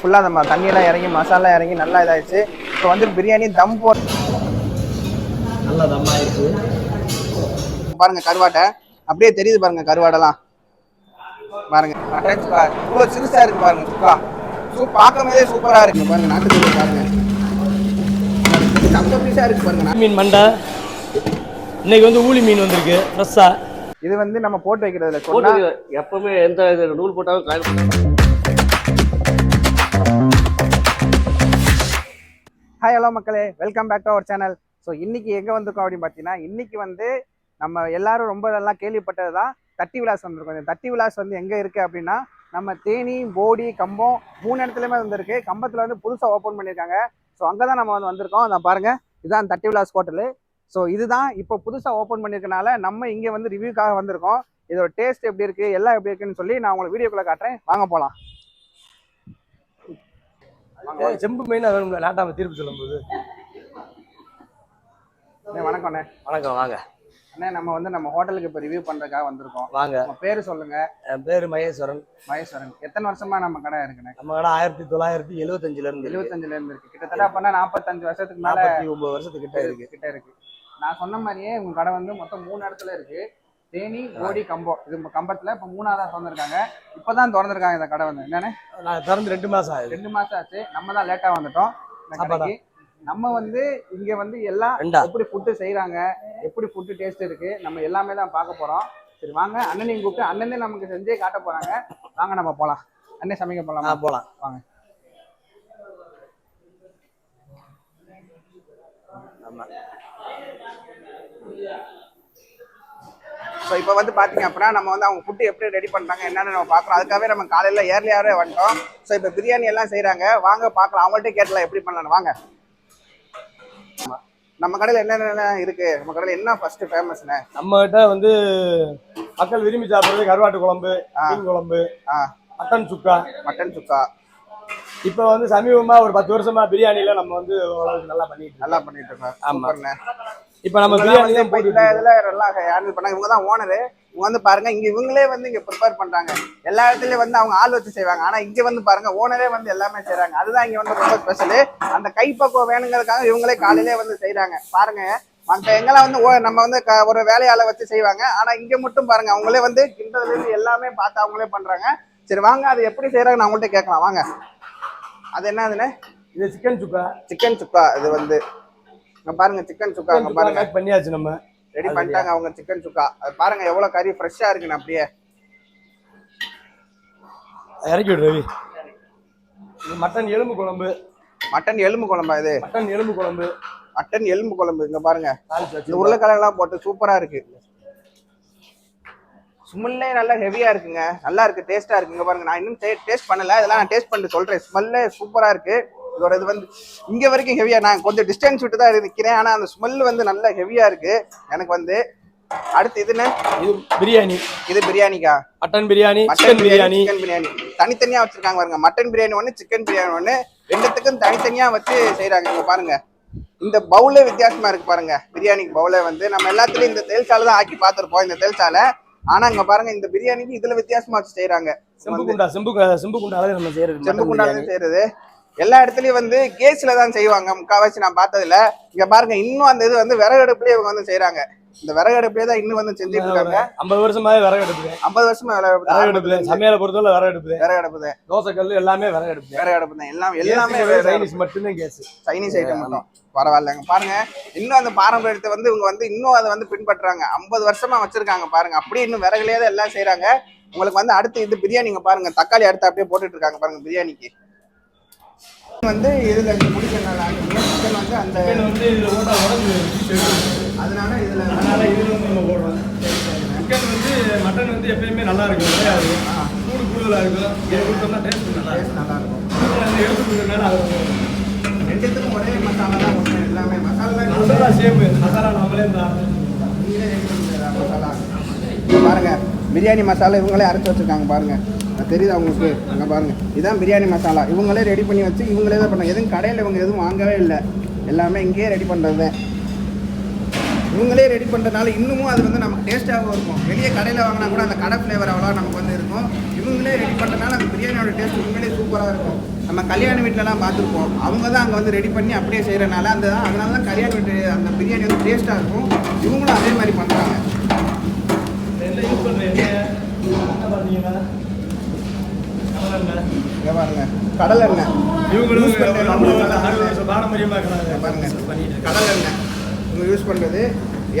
ஃபுல்லாக நம்ம தண்ணியெல்லாம் இறங்கி மசாலா இறங்கி நல்லா இதாகிடுச்சு இப்போ வந்து பிரியாணி தம் போ நல்லா தம்மாயிடுச்சு பாருங்க கருவாட்டை. அப்படியே தெரியுது பாருங்க கருவாடெல்லாம். பாருங்க. சுக்கா இவ்வளோ சிறுசா இருக்கு பாருங்க. சுக்கா சூ பார்க்கும்போதே சூப்பரா இருக்கு. பாருங்க நாட்டுக்கோழி பாருங்க. தங்க பீஸா இருக்கு பாருங்க. மீன் மண்டை. இன்னைக்கு வந்து ஊளி மீன் வந்திருக்கு. ஃப்ரெஷ்ஷா. இது வந்து நம்ம போட்டு வைக்கிறதுல போட்டு எப்பவுமே எந்த இது நூல் போட்டாலும் காயில் ஹாய் ஹலோ மக்களே. Welcome back to our channel so இன்றைக்கி எங்கே வந்திருக்கோம் அப்படின்னு பார்த்தீங்கன்னா இன்றைக்கி வந்து நம்ம எல்லாரும் ரொம்ப நல்லா கேள்விப்பட்டது தான் தட்டி விலாஸ் வந்திருக்கோம். இந்த தட்டி விலாஸ் வந்து எங்கே இருக்குது அப்படின்னா நம்ம தேனி போடி கம்பம் மூணு இடத்துலையுமே வந்திருக்கு. கம்பத்தில் வந்து புதுசாக ஓப்பன் பண்ணியிருக்காங்க. ஸோ அங்கே தான் நம்ம வந்து வந்திருக்கோம். அதை பாருங்க இதுதான் தட்டி விலாஸ் ஹோட்டலு ஸோ இதுதான் இப்போ புதுசாக ஓப்பன் பண்ணியிருக்கனால நம்ம இங்கே வந்து ரிவ்யூக்காக வந்திருக்கோம். இதோட டேஸ்ட் எப்படி இருக்குது எல்லாம் எப்படி இருக்குன்னு சொல்லி நான் உங்களுக்கு வீடியோக்குள்ளே காட்டுறேன். வாங்க போகலாம் செம்பு மீன் வேணும்ல நாட்டாம தீர்ப்பு சொல்லும்போது. வணக்கம்ண்ணே வணக்கம் வாங்க. அண்ணே நம்ம வந்து நம்ம ஹோட்டலுக்கு இப்போ ரிவ்யூ பண்ணுறதுக்காக வந்திருக்கோம். வாங்க. பேர் சொல்லுங்க. என் பேர் மகேஸ்வரன். மகேஸ்வரன். எத்தனை வருஷமா நம்ம கடை இருக்குண்ணே? நம்ம கடை ஆயிரத்தி தொள்ளாயிரத்தி எழுவத்தஞ்சுல இருந்து எழுபத்தி எழுபத்தஞ்சுல இருந்து இருக்கு. கிட்டத்தட்ட அப்பனா நாற்பத்தஞ்சு வருஷத்துக்கு மேல நாற்பத்தி ஒன்பது வருஷத்துக்கிட்ட இருக்கு. கிட்ட இருக்கு. நான் சொன்ன மாதிரியே உங்க கடை வந்து மொத்தம் மூணு இடத்துல இருக்கு. தேனி கோடி கம்பம். இது கம்பத்துல இப்ப மூணாவதா திறந்திருக்காங்க. இப்பதான் திறந்திருக்காங்க இந்த கடை வந்து. என்னன்னு நான் திறந்து ரெண்டு மாசம் ஆகுது. ரெண்டு மாசம் ஆச்சு. நம்ம தான் லேட்டா வந்துட்டோம். இந்த சாப்பாடா? கடைக்கு. நம்ம வந்து இங்க வந்து எல்லாம் எப்படி ஃபுட்டு செய்றாங்க எப்படி ஃபுட்டு டேஸ்ட் இருக்கு நம்ம எல்லாமே தான் பார்க்க போறோம். சரி வாங்க. அண்ணனையும் கூப்பிட்டு அண்ணனே நமக்கு செஞ்சே காட்ட போறாங்க. வாங்க நம்ம போலாம். அண்ணே சமைக்க போலாம்? போலாம். வாங்க. ஆமா. ஸோ இப்போ வந்து பார்த்தீங்க அப்படின்னா நம்ம வந்து அவங்க ஃபுட்டு எப்படி ரெடி பண்ணுறாங்க என்னன்னு நம்ம பார்க்குறோம் அதுக்காகவே நம்ம காலையில் ஏர்லியாகவே வந்துட்டோம். ஸோ இப்போ பிரியாணி எல்லாம் செய்கிறாங்க வாங்க பார்க்கலாம் அவங்கள்ட்ட கேட்டலாம் எப்படி பண்ணலாம் வாங்க. நம்ம கடையில் என்னென்ன இருக்கு? நம்ம கடையில் என்ன ஃபர்ஸ்ட் ஃபேமஸ்ண்ணே நம்ம கிட்ட வந்து மக்கள் விரும்பி சாப்பிடுறது கருவாட்டு குழம்பு. மீன் குழம்பு மட்டன் சுக்கா. மட்டன் சுக்கா. இப்போ வந்து சமீபமா ஒரு பத்து வருஷமா பிரியாணில நம்ம வந்து ஓரளவுக்கு நல்லா பண்ணிட்டு. நல்லா பண்ணிட்டு இருக்கோம். ஆமா. இப்போ நம்ம பிரியாணி தான் நல்லா ஹேண்டில் பண்ணாங்க? இவங்க தான் ஓனரு இவங்க வந்து பாருங்க இங்க இவங்களே வந்து இங்க ப்ரிப்பேர் பண்றாங்க. எல்லா இடத்துலயும் வந்து அவங்க ஆள் வச்சு செய்வாங்க. ஆனா இங்க வந்து பாருங்க ஓனரே வந்து எல்லாமே செய்றாங்க. அதுதான் இங்க வந்து ரொம்ப ஸ்பெஷல் அந்த கைப்பக்குவம் வேணுங்கிறதுக்காக இவங்களே காலையிலே வந்து செய்றாங்க. பாருங்க மற்ற எங்கெல்லாம் வந்து நம்ம வந்து ஒரு வேலையாள வச்சு செய்வாங்க. ஆனா இங்க மட்டும் பாருங்க அவங்களே வந்து கிண்டதுல இருந்து எல்லாமே பார்த்து அவங்களே பண்றாங்க. சரி வாங்க அது எப்படி செய்யறாங்க நான் உங்கள்கிட்ட கேட்கலாம். வாங்க. அது என்னதுன்னு இது சிக்கன் சுக்கா சிக்கன் சுக்கா இது வந்து இங்க பாருங்க சிக்கன் சுக்கா அங்க பாருங்க. பண்ணியாச்சு நம்ம. ரெடி பண்ணிட்டாங்க அவங்க சிக்கன் சுக்கா. அது பாருங்க எவ்வளவு கறி ஃப்ரெஷ்ஷா இருக்குன்னு அப்படியே. இறக்கி விடு ரவி. மட்டன் எலும்பு குழம்பு. மட்டன் எலும்பு குழம்பா இது? மட்டன் எலும்பு குழம்பு. மட்டன் எலும்பு குழம்பு இங்க பாருங்க. இந்த உருளைக்கிழங்கெல்லாம் போட்டு சூப்பரா இருக்கு. ஸ்மெல்லே நல்லா ஹெவியா இருக்குங்க. நல்லா இருக்கு டேஸ்டா இருக்கு. இங்க பாருங்க நான் இன்னும் டேஸ்ட் பண்ணல. இதெல்லாம் நான் டேஸ்ட் பண்ணிட்டு சொல்றேன். ஸ்மெல்லே சூப்பரா இருக்கு. இதோட இது வந்து இங்க வரைக்கும் ஹெவியா நான் கொஞ்சம் டிஸ்டன்ஸ் விட்டு தான் நிக்கிறேன் ஆனா அந்த ஸ்மெல் வந்து நல்லா ஹெவியா இருக்கு. எனக்கு வந்து அடுத்து இதுன்னு இது பிரியாணி. இது பிரியாணிக்கா? Mutton biryani mutton biryani chicken biryani தனித்தனியா வச்சிருக்காங்க பாருங்க. மட்டன் பிரியாணி ஒண்ணு சிக்கன் பிரியாணி ஒண்ணு. ரெண்டுத்துக்கும் தனித்தனியா வச்சு செய்றாங்க. இங்க பாருங்க. இந்த பவுலே வித்தியாசமா இருக்கு பாருங்க. பிரியாணிக்கு பவுலே வந்து நம்ம எல்லாத்துலயும் இந்த தேல்சாலை தான் ஆக்கி பார்த்திருப்போம் இந்த தேல்சாலை ஆனா இங்க பாருங்க இந்த பிரியாணிக்கு இதுல வித்தியாசமா வச்சு செய்றாங்க. செம்பு குண்டா செம்பு செம்பு குண்டால நம்ம செய்யறது செம்பு குண்டால. செய்யறது. எல்லா இடத்துலயும் வந்து கேஸ்ல தான் செய்வாங்க. முக்காவாசி நான் பார்த்ததுல இங்க பாருங்க இன்னும் அந்த இது வந்து விறகு அடுப்புலயே இவங்க வந்து செய்றாங்க. இந்த விறகு அடுப்புலயே தான் இன்னும் வந்து செஞ்சுட்டு இருக்காங்க. ஐம்பது வருஷமாவே விறகு அடுப்பு ஐம்பது வருஷமா விறகு விறகு அடுப்பு சமையலை பொறுத்தவரை விறகு அடுப்பு விறகு அடுப்பு தோசை கல் எல்லாமே விறகு அடுப்பு விறகு அடுப்பு தான் எல்லாம் எல்லாமே. சைனீஸ் மட்டும்தான் கேஸ். சைனீஸ் ஐட்டம் மட்டும். பரவாயில்லைங்க. பாருங்க இன்னும் அந்த பாரம்பரியத்தை வந்து இவங்க வந்து இன்னும் அதை வந்து பின்பற்றுறாங்க ஐம்பது வருஷமா வச்சிருக்காங்க பாருங்க. அப்படியே இன்னும் விறகுலயே தான் எல்லாம் செய்றாங்க. உங்களுக்கு வந்து அடுத்து இது பிரியாணிங்க பாருங்க. தக்காளி அடுத்து அப்படியே போட்டுட்டு இருக்காங்க பாருங்க பிரியாணிக்கு. வந்து இதுல இந்த முடிக்கணும் சிக்கன் வந்து அந்த வந்து இதுல போட்டா உடம்பு அதனால இதுல அதனால இதுல வந்து நம்ம போடுறோம். சிக்கன் வந்து மட்டன் வந்து எப்பயுமே நல்லா இருக்கும் விளையாது சூடு கூடுதலா இருக்கும். இது கொடுத்தோம்னா டேஸ்ட் நல்லா இருக்கும். நல்லா இருக்கும். எடுத்து கொடுக்கறதுனால அது வந்து ரெண்டுத்துக்கும் ஒரே மசாலா தான் ஒண்ணு எல்லாமே மசாலா மசாலா சேம் மசாலா நம்மளே இந்த நீங்களே மசாலா. பாருங்க. பிரியாணி மசாலா இவங்களே அரைச்சி வச்சுருக்காங்க பாருங்கள் தெரியுது தெரியுதா உங்களுக்கு? பாருங்கள் இதுதான் பிரியாணி மசாலா. இவங்களே ரெடி பண்ணி வச்சு இவங்களே தான் பண்ணாங்க எதுவும் கடையில் இவங்க எதுவும் வாங்கவே இல்லை. எல்லாமே இங்கேயே ரெடி பண்ணுறது இவங்களே ரெடி பண்ணுறதுனால இன்னமும் அது வந்து நமக்கு டேஸ்ட்டாகவும் இருக்கும். வெளியே கடையில் வாங்கினா கூட அந்த கடை ஃப்ளேவர் அவ்வளோ நமக்கு வந்து இருக்கும். இவங்களே ரெடி பண்ணுறதுனால அந்த பிரியாணியோட டேஸ்ட் உண்மையிலே சூப்பராக இருக்கும். நம்ம கல்யாண வீட்டிலலாம் பார்த்துருப்போம். அவங்க தான் அங்கே வந்து ரெடி பண்ணி அப்படியே செய்கிறனால அந்த அதனால தான் கல்யாண வீட்டு அந்த பிரியாணி வந்து டேஸ்ட்டாக இருக்கும். இவங்களும் அதே மாதிரி பண்ணுறாங்க யூஸ் பண்ணுற எண்ணெய் என்ன பார்த்தீங்கன்னா கடலெண்ணெய். இங்கே பாருங்க கடல் எண்ணெய் இவங்களும் யூஸ் பண்ற நம்மளோட பாரம்பரியமாக இருக்கிறாங்க பாருங்க பண்ணிட்டு இருக்காங்க. கடல் எண்ணெய் இவங்க யூஸ் பண்ணுறது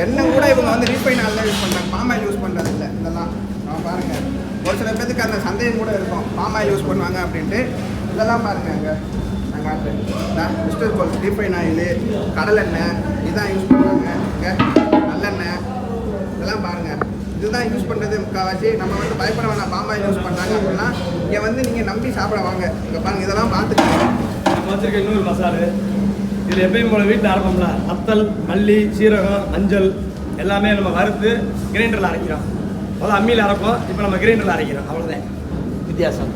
எண்ணெய் கூட இவங்க வந்து ரீஃபைன் ஆயில் யூஸ் பண்ணுறாங்க பாம் ஆயில் யூஸ் பண்ணுறது இல்லை இதெல்லாம் நான் பாருங்க ஒரு சில பேத்துக்கு அந்த சந்தேகம் கூட இருக்கும் பாம் ஆயில் யூஸ் பண்ணுவாங்க அப்படின்ட்டு இதெல்லாம் பாருங்க அங்கே நான் காட்டுறேன் மிஸ்டர் கோல் ரீஃபைன் ஆயில் கடலெண்ணெய் இதான் யூஸ் பண்ணுறாங்க இங்கே நல்லெண்ணெய் இதெல்லாம் பாருங்கள் இதுதான் யூஸ் பண்ணுறது முக்கால்வாசி நம்ம வந்து பயப்பட வேணாம். பாம்பாய் யூஸ் பண்ணுறாங்க அப்படின்னா இங்கே வந்து நீங்கள் நம்பி சாப்பிட வாங்க. இங்கே பாருங்க இதெல்லாம் பார்த்துக்கோங்க. நம்ம இன்னொரு மசாலு. இதில் எப்பயும் போல வீட்டில் அரைப்போம்ல. வத்தல் மல்லி சீரகம் மஞ்சள் எல்லாமே நம்ம வறுத்து கிரைண்டரில் அரைக்கிறோம். அதாவது அம்மியில் அரைப்போம். இப்போ நம்ம கிரைண்டரில் அரைக்கிறோம். அவ்வளோதான் வித்தியாசம்.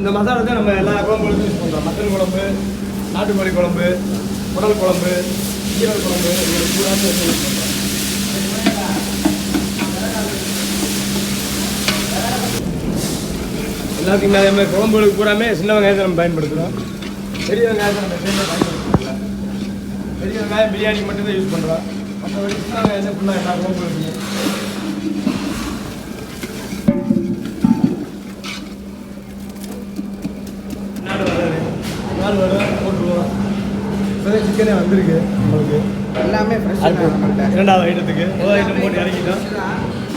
இந்த மசாலா தான் நம்ம எல்லா குழம்புகளுக்கும் யூஸ் பண்ணுறோம் மட்டன் குழம்பு நாட்டுக்கோழி குழம்பு குடல் குழம்பு சீரக குழம்பு இது பூரா யூஸ் பண்ணுறோம் எல்லாத்துக்கும் அதே மாதிரி குழம்புகளுக்கு பூராமே சின்ன வெங்காயத்தை நம்ம பயன்படுத்துகிறோம் பெரிய வெங்காயத்தை நம்ம எப்பயுமே பயன்படுத்தல பெரிய வெங்காயம் பிரியாணி மட்டும்தான் யூஸ் பண்ணுறோம் மற்றபடி சின்ன வெங்காயத்தை ஃபுல்லாக எல்லா நாடு வரும் போட்டுருவோம். இப்போதான் சிக்கனே வந்திருக்கு நம்மளுக்கு. எல்லாமே ஃப்ரெஷ் அடுத்து நம்மள்ட்ட இரண்டாவது ஐட்டத்துக்கு முதல் ஐட்டம் போட்டு இறக்கிட்டோம்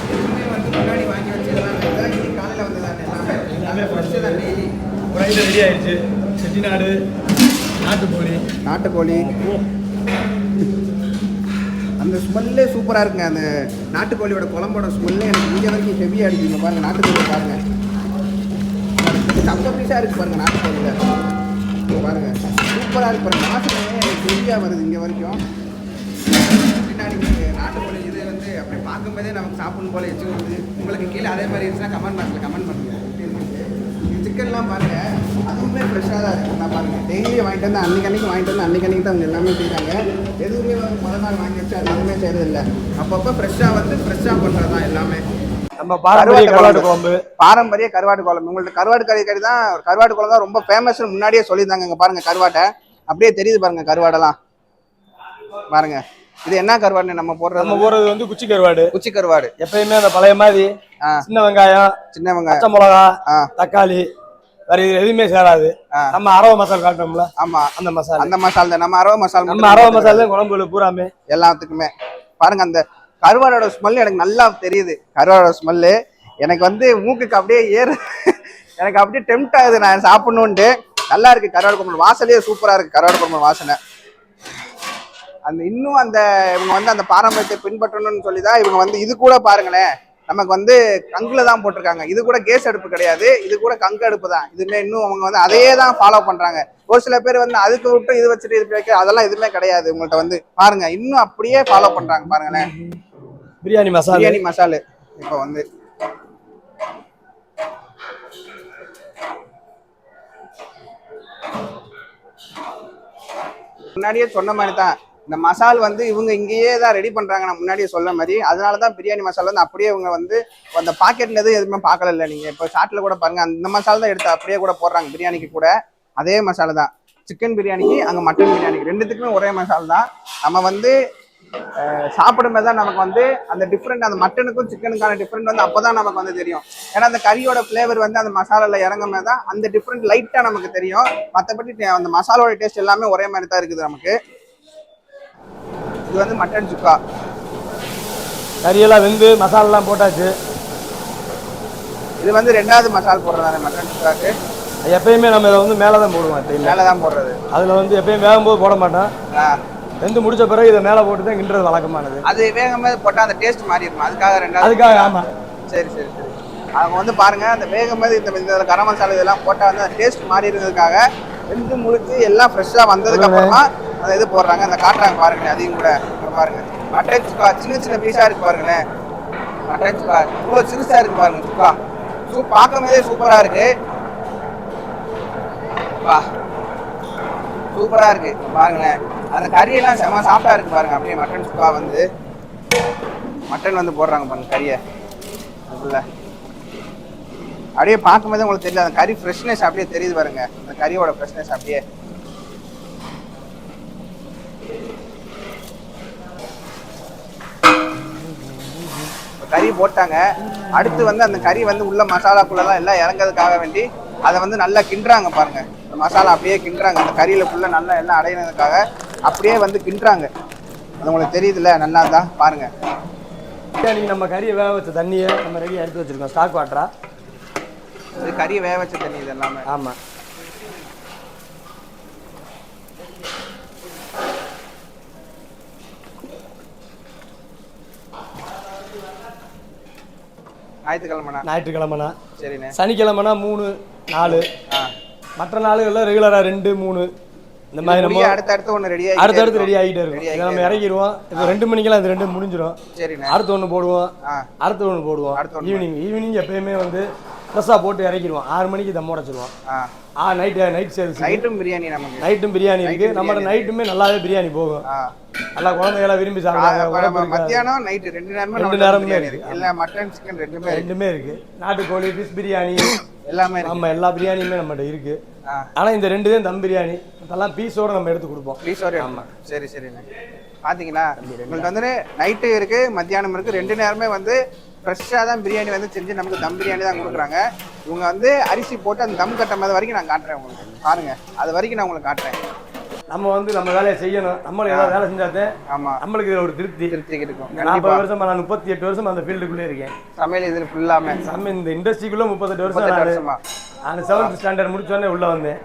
எதுவுமே வந்து முன்னாடி வாங்கி வச்சதெல்லாம் இல்லை. இன்னைக்கு காலையில வந்ததானே எல்லாமே. ஒரு ரெடி ஆயிடுச்சு. செட்டிநாடு நாட்டுக்கோழி. நாட்டுக்கோழி. அந்த ஸ்மெல்லே சூப்பராக இருக்குங்க. அந்த நாட்டுக்கோழியோட குழம்போட ஸ்மெல்லே எனக்கு இங்கே வரைக்கும் ஹெவியாக அடிக்குங்க பாருங்க நாட்டுக்கோழி பாருங்க. தங்க பீஸாக இருக்கு பாருங்க நாட்டுக்கோழியில். இங்க பாருங்க. சூப்பராக இருக்கு பாருங்க. வாசனையே எனக்கு ஹெவியாக வருது இங்கே வரைக்கும்? பின்னாடி நாட்டுக்கோழி இது வந்து அப்படியே பார்க்கும்போதே நமக்கு சாப்பிடணும் போல எச்சு வருது உங்களுக்கு கீழே அதே மாதிரி இருந்துச்சுன்னா கமெண்ட் பாக்ஸில் கமெண்ட் பண்ணுங்க. எப்படி இருந்துச்சு இது சிக்கன்லாம் பாருங்க. அதுவுமே ஃப்ரெஷ்ஷாக தான் இருக்கு. நான் பாருங்க டெய்லி வாங்கிட்டு வந்து அன்னைக்கு அன்னைக்கு வாங்கிட்டு வந்து அன்னைக்கு அன்னைக்கு தான் அவங்க எல்லாமே செய்கிறாங்க எதுவுமே வந்து முதல் நாள் வாங்கி வச்சு அது எதுவுமே செய்யறது இல்லை அப்பப்போ ஃப்ரெஷ்ஷாக வந்து ஃப்ரெஷ்ஷாக பண்ணுறது தான் எல்லாமே. நம்ம பாரம்பரிய கருவாட்டு குழம்பு. பாரம்பரிய கருவாட்டு குழம்பு. உங்கள்ட்ட கருவாட்டு கறி கறி தான் கருவாட்டு குழம்பு தான் ரொம்ப ஃபேமஸ்னு முன்னாடியே சொல்லியிருந்தாங்க. இங்க பாருங்க கருவாட்டை. அப்படியே தெரியுது பாருங்க கருவாடெல்லாம். பாருங்க இது என்ன கருவாடுன்னு நம்ம நம்ம போடுறது வந்து குச்சி கருவாடு. குச்சி கருவாடு. எப்பயுமே அந்த பழைய மாதிரி. சின்ன வெங்காயம் சின்ன வெங்காயம். பச்சை மிளகா. தக்காளி வேற இது எதுவுமே சேராது. நம்ம அரவ மசாலா காட்டோம்ல ஆமா. அந்த மசாலா. அந்த மசாலா தான். நம்ம அரவ மசாலா நம்ம அரவ தான் மசாலா குழம்புல பூராமே. எல்லாத்துக்குமே. பாருங்க அந்த கருவாடோட ஸ்மெல் எனக்கு நல்லா தெரியுது. கருவாடோட ஸ்மெல்லு எனக்கு வந்து மூக்குக்கு அப்படியே ஏறு. எனக்கு அப்படியே டெம்ட் ஆகுது. நான் சாப்பிடணுன்ட்டு நல்லா இருக்கு கருவாடு குழம்பு. வாசலே சூப்பரா இருக்கு கருவாடு குழம்பு வாசனை. அந்த இன்னும் அந்த இவங்க வந்து அந்த பாரம்பரியத்தை பின்பற்றணும்னு சொல்லி தான் இவங்க வந்து இது கூட பாருங்களேன். நமக்கு வந்து கங்குல தான் போட்டிருக்காங்க. இது கூட கேஸ் அடுப்பு கிடையாது. இது கூட கங்கு அடுப்பு தான். இதுமே இன்னும் அவங்க வந்து அதையே தான் ஃபாலோ பண்றாங்க. ஒரு சில பேர் வந்து அதுக்கு விட்டு இது வச்சுட்டு இது வைக்க அதெல்லாம் எதுவுமே கிடையாது உங்கள்ட்ட வந்து. பாருங்க இன்னும் அப்படியே ஃபாலோ பண்றாங்க பாருங்களேன். பிரியாணி மசாலா. பிரியாணி மசாலு. இப்போ வந்து. முன்னாடியே சொன்ன மாதிரி தான். இந்த மசால் வந்து இவங்க இங்கேயே தான் ரெடி பண்ணுறாங்க நான் முன்னாடியே சொன்ன மாதிரி. அதனால தான் பிரியாணி மசாலா வந்து அப்படியே இவங்க வந்து அந்த பாக்கெட்ல எதுவும் எதுவுமே பார்க்கல இல்லை நீங்கள் இப்போ ஷார்ட்ல கூட பாருங்கள் அந்த மசாலா தான் எடுத்து அப்படியே கூட போடுறாங்க பிரியாணிக்கு கூட. அதே மசாலா தான். சிக்கன் பிரியாணிக்கு அங்கே மட்டன் பிரியாணிக்கு. ரெண்டுத்துக்குமே ஒரே மசாலா தான். நம்ம வந்து சாப்பிடும்போது தான் நமக்கு வந்து அந்த டிஃப்ரெண்ட் அந்த மட்டனுக்கும் சிக்கனுக்கான டிஃப்ரெண்ட் வந்து அப்போ தான் நமக்கு வந்து தெரியும். ஏன்னா அந்த கறியோட ஃப்ளேவர் வந்து அந்த மசாலாவில் இறங்குமே தான் அந்த டிஃப்ரெண்ட் லைட்டாக நமக்கு தெரியும். மற்றபடி அந்த மசாலாவோட டேஸ்ட் எல்லாமே ஒரே மாதிரி தான் இருக்குது நமக்கு. இது வந்து மட்டன் சுக்கா. கறியெல்லாம் வெந்து மசாலாலாம் போட்டாச்சு. இது வந்து ரெண்டாவது மசால் போடுறதான மட்டன் சுக்காக்கு? எப்பயுமே நம்ம இதை வந்து மேலே தான் போடுவோம் எப்பயுமே. மேலே தான் போடுறது. அதில் வந்து எப்பயும் வேகும்போது போட மாட்டோம். வெந்து முடிச்ச பிறகு இதை மேலே போட்டு தான் கிண்டுறது வழக்கமானது. அது வேகமாக போட்டால் அந்த டேஸ்ட் மாறி இருக்கும் அதுக்காக ரெண்டாவது அதுக்காக ஆமாம் சரி சரி சரி. அவங்க வந்து பாருங்க அந்த வேகும் போது இந்த இந்த கரம் மசாலா இதெல்லாம் போட்டால் வந்து அந்த டேஸ்ட் மாறி இருக்கிறதுக்காக வெந்து முழிச்சு எல்லாம் ஃப்ரெஷ்ஷாக வந்ததுக்கு அப்புறமா அந்த இது போடுறாங்க அந்த காட்டுறாங்க பாருங்களேன் அதையும் கூட பாருங்க. மட்டன் சுக்கா சின்ன சின்ன பீஸாக இருக்கு பாருங்களேன். மட்டன் சுக்கா இவ்வளோ சிறுசாக இருக்கு பாருங்க சுக்கா சூ பார்க்கும் போதே சூப்பராக இருக்கு. வா. சூப்பராக இருக்கு பாருங்களேன். அந்த கறியெல்லாம் செம சாஃப்டா இருக்கு பாருங்க அப்படியே மட்டன் சுக்கா வந்து. மட்டன் வந்து போடுறாங்க பாருங்க கறியை. அதுக்குள்ள. அப்படியே பார்க்கும்போது உங்களுக்கு தெரியல அந்த கறி ஃப்ரெஷ்னஸ் அப்படியே தெரியுது பாருங்க அந்த கறியோட ஃப்ரெஷ்னஸ் அப்படியே. கறி போட்டாங்க. அடுத்து வந்து அந்த கறி வந்து உள்ள மசாலாக்குள்ளலாம் எல்லாம் இறங்கிறதுக்காக வேண்டி அதை வந்து நல்லா கிண்டுறாங்க பாருங்க. இந்த மசாலா அப்படியே கிண்டுறாங்க. அந்த கறியில ஃபுல்லா நல்லா எல்லாம் அடையினதுக்காக அப்படியே வந்து கிண்டுறாங்க. அது உங்களுக்கு தெரியுதுல்ல நல்லா தான் பாருங்க. பிரியாணிக்கு நம்ம கறியை வேக வச்ச தண்ணியை நம்ம ரெடியாக எடுத்து வச்சிருக்கோம். ஸ்டாக் வாட்டரா இது கறி வேக வச்ச தண்ணி இது எல்லாமே. ஆமாம் ஞாயிற்றுக்கிழமைண்ணா ஞாயிற்றுக்கிழமைனா. சரிண்ணே. சனிக்கிழமைனா மூணு நாலு. மற்ற நாளுகளில் ரெகுலராக ரெண்டு மூணு. இந்த மாதிரி நம்ம அடுத்தடுத்து ஒன்று ரெடி அடுத்தடுத்து ரெடி ஆகிட்டே இருக்கும் இதை நம்ம இறக்கிடுவோம். இது ரெண்டு மணிக்கெல்லாம் இது ரெண்டு முடிஞ்சிடும் சரிண்ணே. அடுத்து ஒன்று போடுவோம். அடுத்து ஒன்று போடுவோம். ஈவினிங் ஈவினிங் எப்பயுமே வந்து ஃப்ரெஷ்ஷாக போட்டு இறக்கிடுவோம். ஆறு மணிக்கு தம் உடச்சிடுவோம் ஆ. நைட்டு நைட் சேல்ஸ் நைட்டும் பிரியாணி நமக்கு. நைட்டும் பிரியாணி இருக்கு. நம்ம நைட்டுமே நல்லாவே பிரியாணி போகும். நல்லா குழந்தைகளாம் விரும்பி இருக்காது. மத்தியானம் நைட்டு ரெண்டு நேரமே ரெண்டு பிரியாணி இருக்கு. இல்ல மட்டன் சிக்கன் ரெண்டுமே ரெண்டுமே இருக்கு. நாட்டுக்கோழி ஃபிஷ் பிரியாணி எல்லாமே நம்ம எல்லா பிரியாணியுமே நம்மகிட்ட இருக்கு. ஆனா இந்த ரெண்டு தான் தம் பிரியாணி. அதெல்லாம் பீஸோட நம்ம எடுத்து கொடுப்போம். ப்ளீஸ் ஒரு சரி சரிண்ணே பாத்தீங்களா? உங்களுக்கு வந்து நைட்டு இருக்கு மத்தியானம் இருக்கு. ரெண்டு நேரமே வந்து ஃப்ரெஷ்ஷாக தான் பிரியாணி வந்து செஞ்சு நமக்கு தம் பிரியாணி தான் கொடுக்குறாங்க. இவங்க வந்து அரிசி போட்டு அந்த தம் கட்டும் போது வரைக்கும் நான் காட்டுறேன் உங்களுக்கு. பாருங்க. அது வரைக்கும் நான் உங்களுக்கு காட்டுறேன். நம்ம வந்து நம்ம வேலையை செய்யணும். நம்மளும் ஏதாவது வேலை செஞ்சாதே ஆமா. நம்மளுக்கு இதுல ஒரு திருப்தி. திருப்திக்கு இருக்கும் நாற்பது வருஷமா நான் முப்பத்தி எட்டு வருஷம் அந்த ஃபீல்டுக்குள்ளே இருக்கேன். சமையல் இது ஃபுல்லாமே நம்ம இந்த இண்டஸ்ட்ரிக்குள்ள முப்பத்தெட்டு வருஷமா நான் செவன்த் ஸ்டாண்டர்ட் முடிச்சோடனே உள்ள வந்தேன்.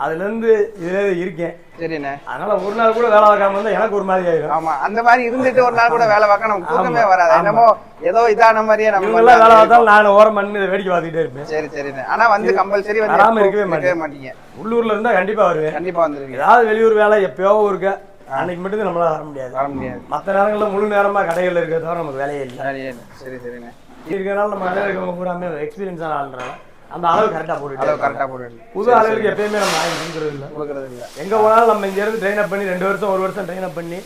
ஆ அதுல இருந்து இதுல இருக்கேன். சரிண்ணே. அதனால ஒரு நாள் கூட வேலை பார்க்காம இருந்தா எனக்கு ஒரு மாதிரி ஆயிடும் ஆமா அந்த மாதிரி இருந்துட்டு ஒரு நாள் கூட வேலை பார்க்க நமக்கு தூக்கமே வராது. என்னமோ ஏதோ இதான மாதிரியே நம்ம எல்லாம் வேலை பார்த்தாலும் நான் ஓரம் பண்ணி வேடிக்கை பார்த்துக்கிட்டே இருப்பேன். சரி சரிண்ணே. ஆனா வந்து கம்பல்சரி வந்து வராம இருக்கவே இருக்கவே மாட்டீங்க. உள்ளூர்ல இருந்தா கண்டிப்பா வருவேன். கண்டிப்பா வந்துருவீங்க. ஏதாவது வெளியூர் வேலை எப்பயோ இருக்க அன்னைக்கு மட்டும் நம்மளால வர முடியாது. வர முடியாது. மற்ற நேரங்கள்ல முழு நேரமா கடைகள்ல இருக்கிறத தவிர நமக்கு வேலையே இல்லை. சரி சரிண்ணே. இருக்கிறனால நம்ம கடையில் இருக்கவங்க பூராமே எக்ஸ்பீரியன்ஸான ஆள்ன்றாங்க அந்த அளவு கரெக்டாக போட்டுட்டு அளவு கரெக்டா போடுவீங்க புது ஆளுகளுக்கு எப்பயுமே நம்ம வாங்கி கொடுக்குறது இல்லை. கொடுக்கறது இல்ல. எங்க போனாலும் நம்ம இங்க இருந்து ட்ரெயின் அப் பண்ணி ரெண்டு வருஷம் ஒரு வருஷம் ட்ரெயின் அப் பண்ணி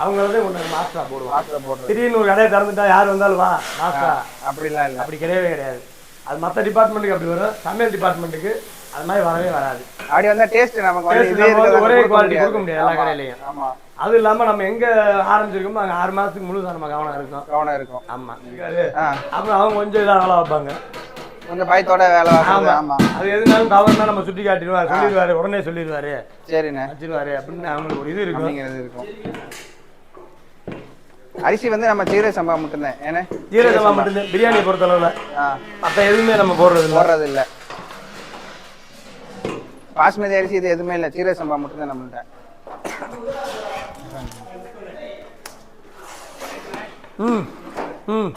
அவங்க வந்து ஒன்று மாஸ்டரா போடுவோம் மாத்திரை போடுறது. திடீர்னு ஒரு கடையை திறந்துட்டா யார் வந்தாலும் வா மாஸ்டரா அப்படிலாம் இல்ல. அப்படி கிடையவே கிடையாது. அது மற்ற டிபார்ட்மெண்ட்டுக்கு அப்படி வரும். சமையல் டிபார்ட்மெண்ட்டுக்கு அது மாதிரி வரவே வராது. அப்படி வந்தா டேஸ்ட் நமக்கு வந்து ஒரே குவாலிட்டி முடியாது. கொடுக்க முடியாது எல்லா. கடையிலையும். ஆமா. அது இல்லாம நம்ம எங்க ஆரம்பிச்சிருக்கோமோ அங்க ஆறு மாசத்துக்கு முழுசா நம்ம கவனம் இருக்கும். கவனம் இருக்கும். ஆமா. அப்புறம் அவங்க கொஞ்சம் இதாக வேலை வைப்பாங்க. கொஞ்சம் பயத்தோட வேலை ஆமா. ஆமா. அது எதுனாலும் தவறுனா நம்ம சுட்டி காட்டிடுவாரு சொல்லிடுவாரு உடனே சொல்லிடுவாரு. சரிண்ணே. வச்சிருவாரு அப்படின்னு அவங்களுக்கு ஒரு இது இருக்கும். அப்படிங்கிறது இருக்கும். அரிசி வந்து நம்ம சீரக சம்பா மட்டும்தான். ஏன்னா ஜீரகமா மட்டும்தான். பிரியாணி பொறுத்தளவுல. மற்ற எதுவுமே நம்ம போடுறது இல்லை போடுறது இல்ல பாஸ்மதி அரிசி இது எதுவுமே இல்ல. சீரக சம்பா மட்டும்தான் நம்மள்ட்ட. ம். ம்.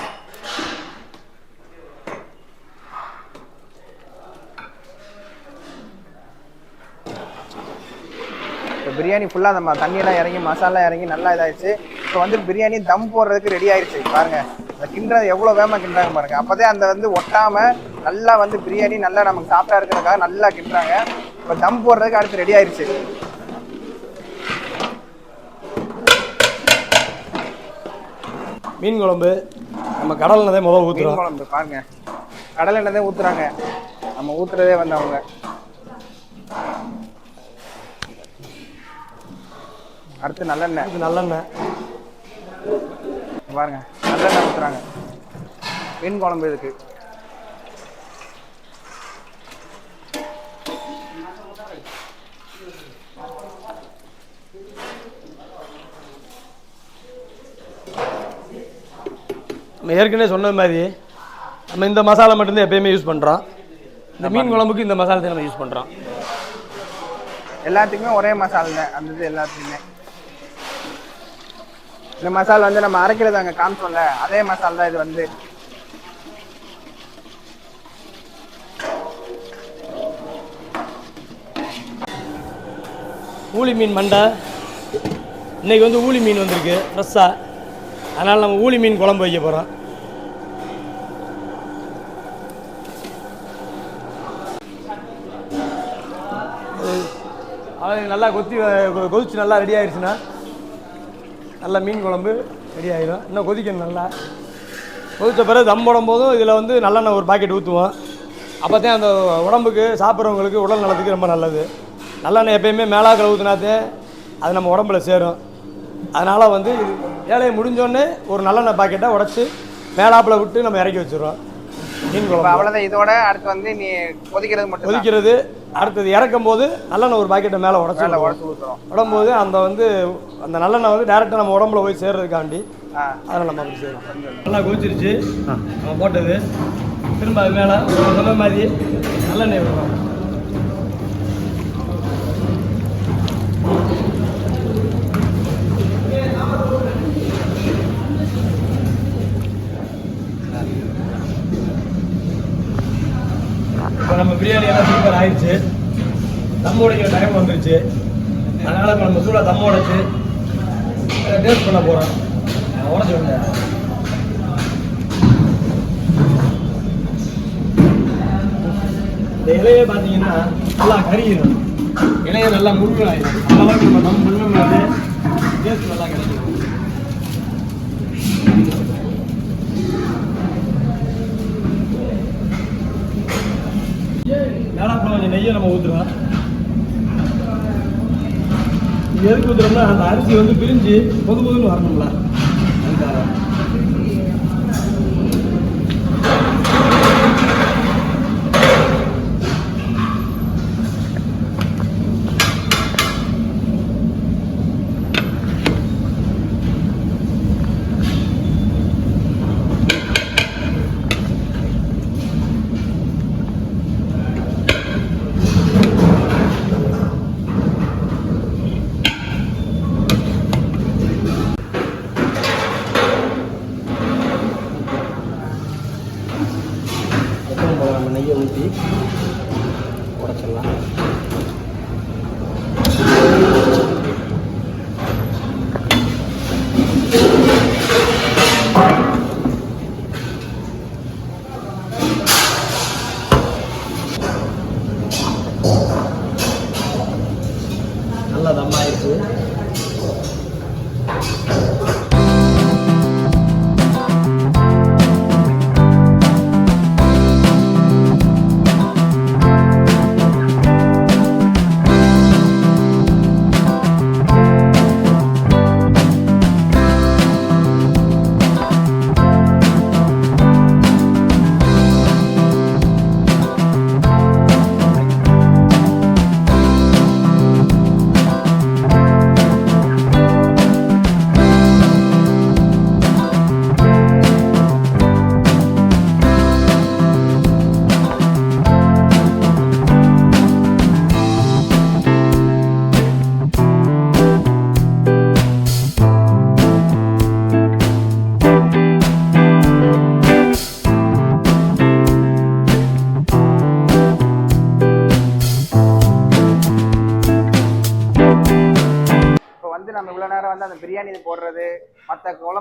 பிரியாணி ஃபுல்லாக நம்ம தண்ணியெல்லாம் இறங்கி மசாலா இறங்கி நல்லா இதாயிடுச்சு. இப்போ வந்து பிரியாணி தம் போடுறதுக்கு ரெடி ஆயிடுச்சு. பாருங்க. இந்த கிண்டுறது எவ்வளோ வேகமாக கிண்டுறாங்க பாருங்க. அப்போதே அந்த வந்து ஒட்டாம நல்லா வந்து பிரியாணி நல்லா நமக்கு சாப்பிட்டா இருக்கிறதுக்காக நல்லா கிண்டுறாங்க. இப்போ தம் போடுறதுக்கு அடுத்து ரெடி ஆயிடுச்சு. மீன் குழம்பு. நம்ம கடல்ல தான் முதல் ஊற்றுறோம் குழம்பு பாருங்க. கடலை எண்ணெய் தான் ஊத்துறாங்க. நம்ம ஊத்துறதே வந்து அவங்க. அடுத்து நல்லெண்ணெய். இது நல்லெண்ணெய். பாருங்க நல்லெண்ணெய் ஊத்துறாங்க. மீன் குழம்பு இதுக்கு. நம்ம ஏற்கனவே சொன்னது மாதிரி நம்ம இந்த மசாலா மட்டும்தான் எப்பயுமே யூஸ் பண்ணுறோம் இந்த மீன் குழம்புக்கு இந்த மசாலா தான் நம்ம யூஸ் பண்ணுறோம் எல்லாத்துக்குமே ஒரே மசாலா தான். அந்த இது எல்லாத்துக்குமே. இந்த மசாலா வந்து நம்ம அரைக்கிறது அங்கே காமிச்சோம்ல அதே மசாலா தான் இது வந்து. ஊளி மீன் மண்டை. இன்னைக்கு வந்து ஊளி மீன் வந்திருக்கு ஃப்ரெஷ்ஷாக அதனால் நம்ம ஊளி மீன் குழம்பு வைக்க போகிறோம் அது நல்லா கொத்தி கொதிச்சு நல்லா ரெடி ஆயிடுச்சுன்னா நல்லா மீன் குழம்பு ரெடி ஆயிடும் இன்னும் கொதிக்கணும் நல்லா. கொதிச்ச பிறகு தம் போடும் போதும் இதில் வந்து நல்லெண்ணெய் ஒரு பாக்கெட் ஊற்றுவோம் அப்போ தான் அந்த உடம்புக்கு சாப்பிட்றவங்களுக்கு உடல் நலத்துக்கு ரொம்ப நல்லது. நல்லெண்ணெய் எப்பயுமே மேலாக்கில் ஊற்றினாத்தே அது நம்ம உடம்புல சேரும். அதனால் வந்து இது வேலையை முடிஞ்சோடனே ஒரு நல்லெண்ணெய் பாக்கெட்டை உடச்சி மேலாப்பில் விட்டு நம்ம இறக்கி வச்சிடுறோம். மீன் குழம்பு. அவ்வளோதான் இதோட அடுத்து வந்து நீ கொதிக்கிறது மட்டும் கொதிக்கிறது அடுத்தது இறக்கும் போது நல்லெண்ணெய் ஒரு பாக்கெட்டை மேலே உடச்சி உடச்சு ஊற்றுறோம் உடம்போது அந்த வந்து அந்த நல்லெண்ணெய் வந்து டேரெக்டாக நம்ம உடம்புல போய் சேர்றதுக்காண்டி அதனால் நம்ம அப்படி செய்யலாம் நல்லா கொதிச்சிருச்சு. நம்ம போட்டது. திரும்ப அது மேலே சொன்ன மாதிரி நல்லெண்ணெய் விடுறோம் நம்ம பிரியாணி எல்லாம் சூப்பர் ஆயிடுச்சு தம் உடைக்கிற டைம் வந்துருச்சு. அதனால் இப்போ நம்ம சூடாக தம் உடைச்சு டேஸ்ட் பண்ண போகிறோம் உடச்சி விடுங்க இந்த இலையே பார்த்தீங்கன்னா நல்லா கறியிடும் இலையை நல்லா முழுமையாயிடும் ஆயிடும் அந்த அளவுக்கு நம்ம தம் பண்ணோம்னாலே டேஸ்ட் நல்லா கிடைக்கும். மேலாப்பில் கொஞ்சம் நெய்யை நம்ம ஊற்றுறோம் எதுக்கு ஊற்றுறோம்னா அந்த அரிசி வந்து பிரிஞ்சு பொது பொதுன்னு வரணும்ல.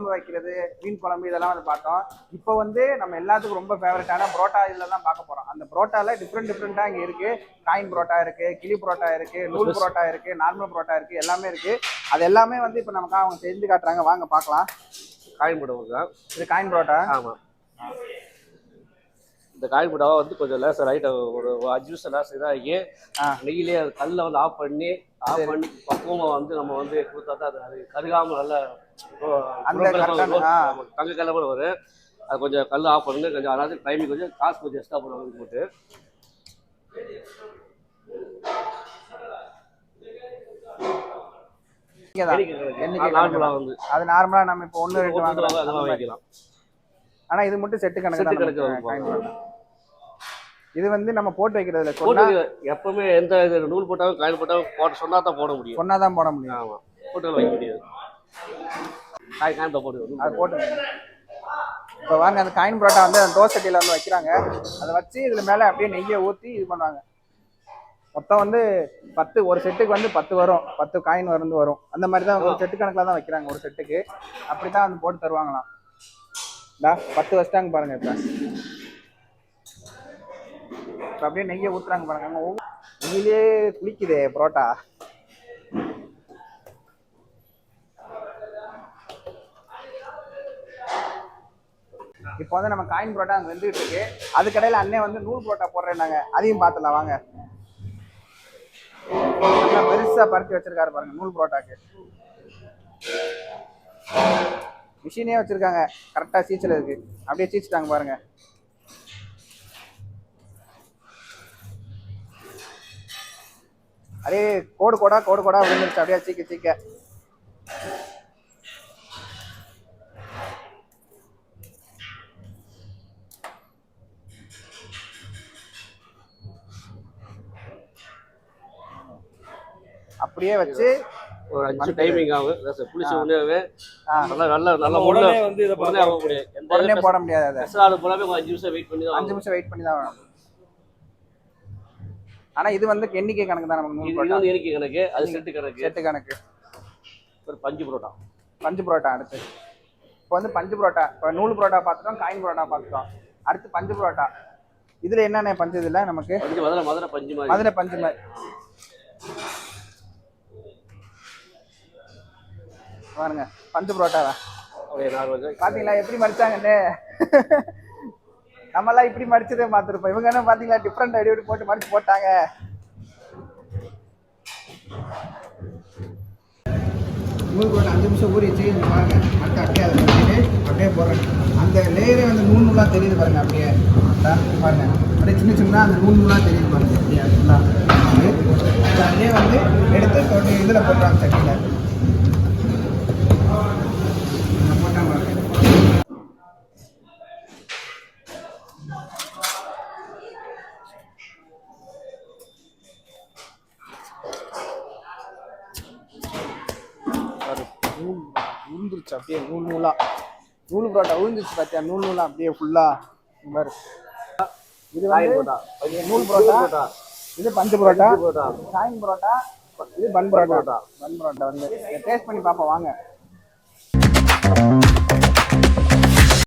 குழம்பு வைக்கிறது மீன் குழம்பு இதெல்லாம் வந்து பார்த்தோம். இப்போ வந்து நம்ம எல்லாத்துக்கும் ரொம்ப ஃபேவரட்டான புரோட்டா இதில் தான் பார்க்க போகிறோம் அந்த புரோட்டாவில் டிஃப்ரெண்ட் டிஃப்ரெண்ட்டாக இங்கே இருக்குது காயின் புரோட்டா இருக்குது கிளி புரோட்டா இருக்குது நூல் புரோட்டா இருக்குது நார்மல் புரோட்டா இருக்குது எல்லாமே இருக்குது அது எல்லாமே வந்து இப்போ நமக்கு அவங்க செஞ்சு காட்டுறாங்க. வாங்க பார்க்கலாம். காய் முட்டை தான் இது காயின் புரோட்டா? ஆமாம் இந்த காய் முட்டாவை வந்து கொஞ்சம் லேசர் லைட்டாக ஒரு அஞ்சு நிமிஷம் லேசர் இதாகி. நெய்யிலே அது கல்லை வந்து ஆஃப் பண்ணி ஆஃப் பண்ணி பக்குவமாக வந்து நம்ம வந்து கொடுத்தா தான் அது அது கருகாமல் நல்லா அந்த. தங்க கல்ல கூட வரும். அது கொஞ்சம் கல் ஆஃப் பண்ணுங்க கொஞ்சம் அதாவது டைமிங் கொஞ்சம் காசு கொஞ்சம் எக்ஸ்ட்ரா பண்ணுவாங்க போட்டு. அது நார்மலாக நம்ம இப்போ ஒன்று ரெண்டு வாங்குறோம். அதெல்லாம். வைக்கலாம் ஆனா இது மட்டும் செட்டு கணக்கு கணக்கு. இது வந்து நம்ம போட்டு வைக்கிறதுல சொன்னா எப்பவுமே எந்த இது நூல் போட்டாலும் காயில் போட்டாலும் போட சொன்னா தான் போட முடியும். சொன்னா தான் போட முடியும். போட்டு வைக்க முடியாது. காய் காய் போட்டு அது போட்டு இப்போ வாங்க அந்த காயின் புரோட்டா வந்து அந்த தோசை சட்டியில் வந்து வைக்கிறாங்க. அதை வச்சு இதில் மேலே அப்படியே நெய்யை ஊற்றி இது பண்ணுவாங்க. மொத்தம் வந்து பத்து ஒரு செட்டுக்கு வந்து பத்து வரும். பத்து காயின் வந்து வரும். அந்த மாதிரி தான் ஒரு செட்டு கணக்கில் தான் வைக்கிறாங்க ஒரு செட்டுக்கு. அப்படி தான் வந்து போட்டு தருவாங்களாம். டா பத்து வச்சிட்டாங்க பாருங்க இப்போ. இப்போ அப்படியே நெய்யை ஊற்றுறாங்க பாருங்க. அங்கே நெய்யிலே குளிக்குதே புரோட்டா. இப்போ வந்து நம்ம காயின் புரோட்டா அங்கே வந்துகிட்டு இருக்கு. அதுக்கடையில் அண்ணன் வந்து நூல் புரோட்டா போடுறேன்னாங்க. அதையும் பார்த்துலாம் வாங்க. நல்லா பெருசாக பருத்தி வச்சிருக்காரு பாருங்க நூல் புரோட்டாக்கு. மிஷினே வச்சிருக்காங்க. கரெக்டாக சீச்சில் இருக்கு. அப்படியே சீச்சிட்டாங்க பாருங்க. அப்படியே கோடு கோடா கோடு கோடா விழுந்துருச்சு. அப்படியே சீக்க சீக்க. அப்படியே வச்சு ஒரு அஞ்சு டைமிங் ஆகும். புளிச்ச உடனே நல்லா நல்ல நல்ல உடனே வந்து இதை ஆகக்கூடிய எந்த உடனே போட முடியாது அதை. பெசலாடு போலாமே அஞ்சு நிமிஷம் வெயிட் பண்ணி தான் அஞ்சு நிமிஷம் வெயிட் பண்ணி தான் வேணும் ஆனா இது வந்து எண்ணிக்கை கணக்கு தான் நமக்கு நூல் இது புரோட்டா வந்து எண்ணிக்கை கணக்கு. அது செட்டு கணக்கு. செட்டு கணக்கு. ஒரு பஞ்சு புரோட்டா. பஞ்சு புரோட்டா அடுத்து. இப்போ வந்து பஞ்சு புரோட்டா. இப்போ நூல் புரோட்டா பார்த்துட்டோம் காயின் புரோட்டா பார்த்துட்டோம். அடுத்து பஞ்சு புரோட்டா. இதுல என்னென்ன பஞ்சு இதுல நமக்கு? பஞ்சு மதுரை மதுரை பஞ்சு மாதிரி. மதுரை பஞ்சு மாதிரி. பாருங்க பஞ்சு புரோட்டாவா? அப்படியே நார்மல் பாத்தீங்களா எப்படி மடிச்சாங்கன்னு? நம்மலாம் இப்படி மடிச்சதே பார்த்துருப்போம். இவங்க என்ன பாத்தீங்களா டிஃப்ரெண்ட் ஐடி போட்டு மடிச்சு போட்டாங்க. நூல் போட்டு அஞ்சு நிமிஷம் ஊறிச்சு பாருங்க. அடுத்து அப்படியே அதை வச்சுட்டு அப்படியே போடுறேன். அந்த லேயரே வந்து நூல் நூலாக தெரியுது பாருங்க அப்படியே. பாருங்க. அப்படியே சின்ன சின்னதாக அந்த நூல் நூலாக தெரியுது பாருங்க. அப்படியே ஃபுல்லாக அப்படியே வந்து எடுத்து இதில் போட்டுறாங்க சட்டியில். வந்துருச்சு அப்படியே நூல் நூலா நூல் புரோட்டா விழுந்துச்சு பார்த்தியா நூல் நூலாக அப்படியே ஃபுல்லா இது மாதிரி இது நூல் புரோட்டா இது பஞ்சு புரோட்டா சாயின் புரோட்டா. இது பன் புரோட்டா. பன் புரோட்டா. வந்து டேஸ்ட் பண்ணி பார்ப்போம் வாங்க.